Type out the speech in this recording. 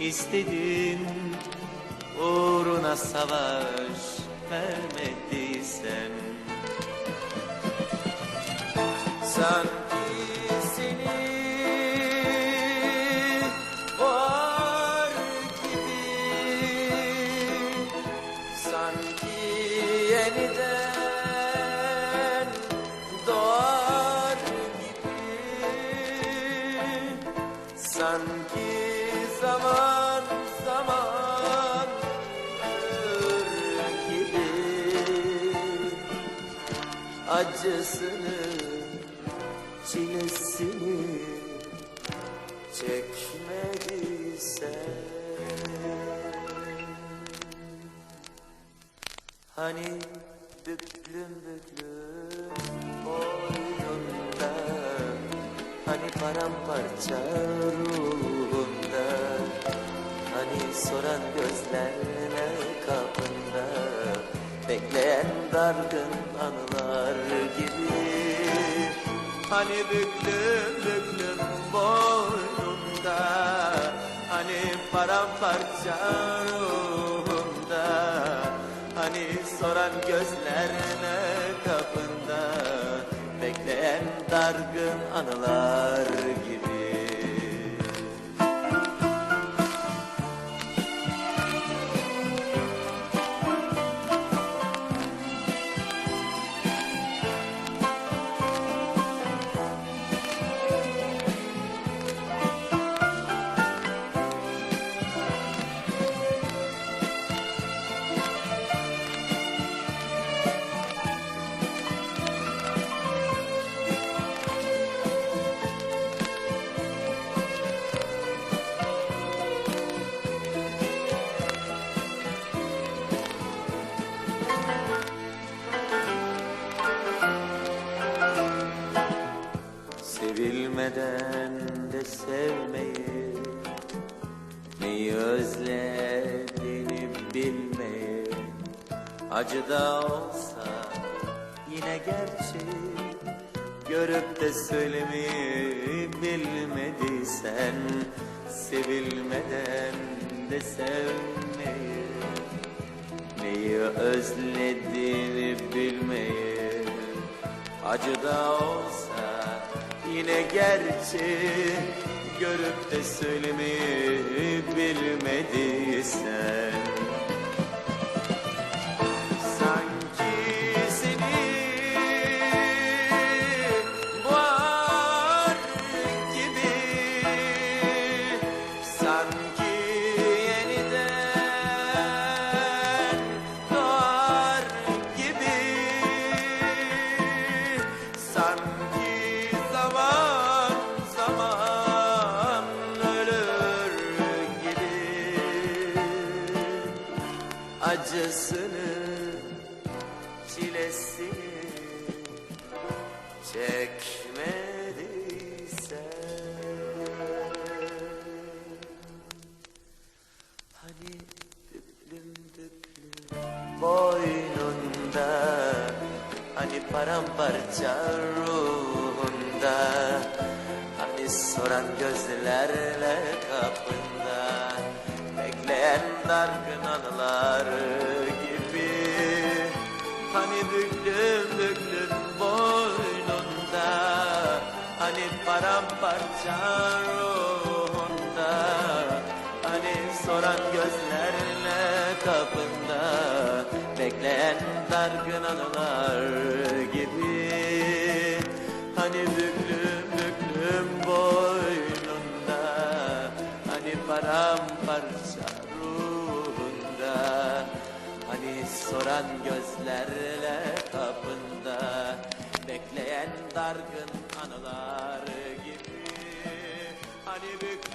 istedin Uğruna savaş vermediysen Sanki seni var gibi. Sanki yeniden doğar gibi. Sanki zaman zaman gibi Acısını çilesini çekmediysen Hani büklüm büklüm boynunda Hani paramparça Hani soran gözlerle kapında Bekleyen dargın anılar gibi. Hani büklüm büklüm boynunda Hani paramparça ruhumda Hani soran gözlerine kapında Bekleyen dargın anılar Sevilmeden de sevmeyi? Neyi özlediğini bilmeyi? Acı da olsa yine gerçek Görüp de söylemeyi bilmediysen Sevilmeden de sevmeyi. Neyi özlediğini bilmeyi? Acı da olsa yine gerçek Görüp de söylemeyi bilmediysen Acısını çilesini çekmediysen Hani büklüm büklüm boynunda Hani paramparça ruhunda Hani soran gözlerle kapında Bekleyen dargın anılar gibi. Hani büklüm büklüm boynunda Hani paramparça ruhunda Hani soran gözlerle kapında Bekleyen dargın anılar gibi. Hani büklüm Soran gözlerle kapında Bekleyen dargın anılar gibi. Hani büklüm